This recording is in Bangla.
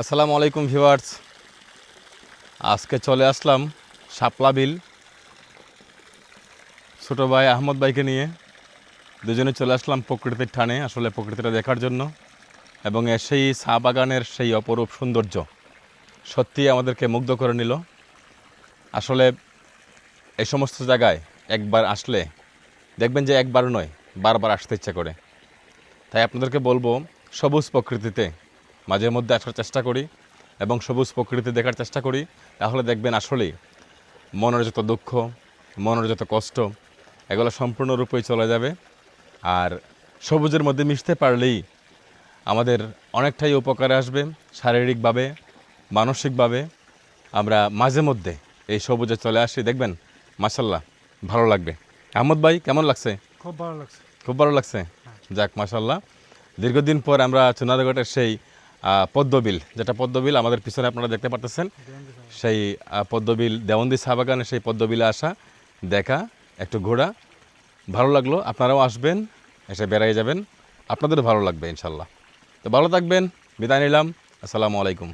আসসালামু আলাইকুম ভিউয়ার্স। আজকে চলে আসলাম শাপলা বিল। ছোটো ভাই আহমদ ভাইকে নিয়ে দুজনে চলে আসলাম প্রকৃতির টানে আসলে প্রকৃতিটা দেখার জন্য। এবং সেই চা বাগানের সেই অপরূপ সৌন্দর্য সত্যি আমাদেরকে মুগ্ধ করে নিল। আসলে এই সমস্ত জায়গায় একবার আসলে দেখবেন যে একবার নয়, বারবার আসতে ইচ্ছা করে। তাই আপনাদেরকে বলব, সবুজ প্রকৃতিতে মাঝে মধ্যে আসার চেষ্টা করি এবং সবুজ প্রকৃতি দেখার চেষ্টা করি তাহলে দেখবেন আসলেই মনের যত দুঃখ মনের যত কষ্ট এগুলো সম্পূর্ণরূপেই চলে যাবে। আর সবুজের মধ্যে মিশতে পারলেই আমাদের অনেকটাই উপকারে আসবে শারীরিকভাবে মানসিকভাবে। আমরা মাঝে মধ্যে এই সবুজে চলে আসি দেখবেন মাসাল্লাহ ভালো লাগবে। আহমদ ভাই কেমন লাগছে? খুব ভালো লাগছে। খুব ভালো লাগছে? যাক মাসাল্লাহ দীর্ঘদিন পর আমরা চুনারঘাটের সেই পদ্মবিল যেটা পদ্মবিল আমাদের পিছনে আপনারা দেখতে পারতেছেন, সেই পদ্মবিল দেওয়ন্দি চা বাগানে সেই পদ্মবিলে আসা, দেখা, একটু ঘোরা, ভালো লাগল, আপনারাও আসবেন, এসে বেড়াই যাবেন, আপনাদেরও ভালো লাগবে, ইনশাল্লাহ। তো ভালো থাকবেন, বিদায় নিলাম, আসসালামু আলাইকুম।